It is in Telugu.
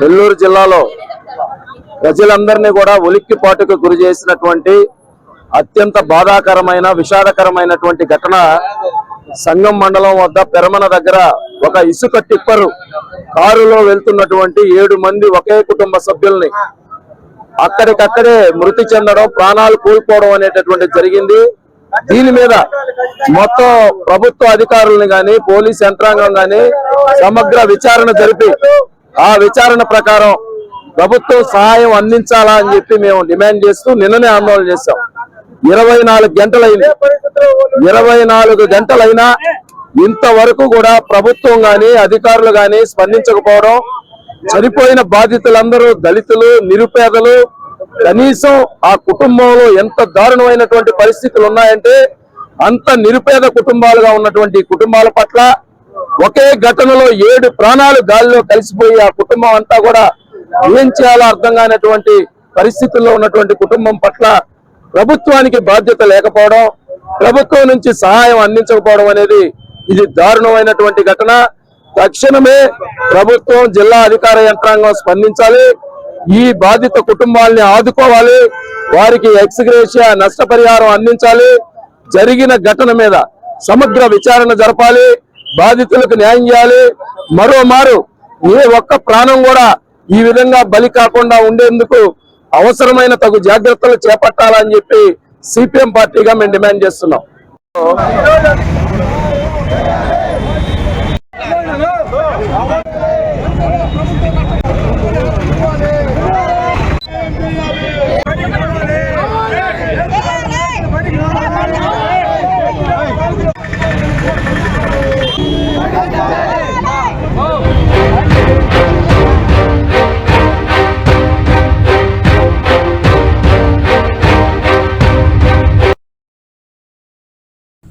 నెల్లూరు జిల్లాలో ప్రజలందరినీ కూడా ఉలిక్కిపాటుకు గురి చేసినటువంటి అత్యంత బాధాకరమైన విషాదకరమైనటువంటి ఘటన సంగం మండలం వద్ద పెరమన దగ్గర ఒక ఇసుక టిప్పరు కారులో వెళ్తున్నటువంటి ఏడు మంది ఒకే కుటుంబ సభ్యుల్ని అక్కడికక్కడే మృతి చెందడం ప్రాణాలు కోల్పోవడం అనేటటువంటి జరిగింది. దీని మీద మొత్తం ప్రభుత్వ అధికారులను గాని పోలీస్ యంత్రాంగం గాని సమగ్ర విచారణ జరిపి ఆ విచారణ ప్రకారం ప్రభుత్వం సహాయం అందించాలా అని చెప్పి మేము డిమాండ్ చేస్తూ నిన్ననే ఆందోళన చేశాం. ఇరవై నాలుగు గంటలైంది. ఇరవై నాలుగు గంటలైనా ఇంతవరకు కూడా ప్రభుత్వం గాని అధికారులు గాని స్పందించకపోవడం చనిపోయిన బాధితులందరూ దళితులు నిరుపేదలు కనీసం ఆ కుటుంబంలో ఎంత దారుణమైనటువంటి పరిస్థితులు ఉన్నాయంటే అంత నిరుపేద కుటుంబాలుగా ఉన్నటువంటి కుటుంబాల పట్ల ఒకే ఘటనలో ఏడు ప్రాణాలు గాలిలో కలిసిపోయి ఆ కుటుంబం అంతా కూడా ఏం చేయాలో అర్థం కానటువంటి పరిస్థితుల్లో ఉన్నటువంటి కుటుంబం పట్ల ప్రభుత్వానికి బాధ్యత లేకపోవడం ప్రభుత్వం నుంచి సహాయం అందించకపోవడం అనేది ఇది దారుణమైనటువంటి ఘటన. తక్షణమే ప్రభుత్వం జిల్లా అధికార యంత్రాంగం స్పందించాలి. ఈ బాధిత కుటుంబాల్ని ఆదుకోవాలి వారికి ఎక్స్గ్రేషియా నష్టపరిహారం అందించాలి. జరిగిన ఘటన మీద సమగ్ర విచారణ జరపాలి. బాధితులకు న్యాయం చేయాలి. మరోమారు ఏ ఒక్క ప్రాణం కూడా ఈ విధంగా బలి కాకుండా ఉండేందుకు అవసరమైన తగు జాగ్రత్తలు చేపట్టాలని చెప్పి సిపిఎం పార్టీగా మేము డిమాండ్ చేస్తున్నాం.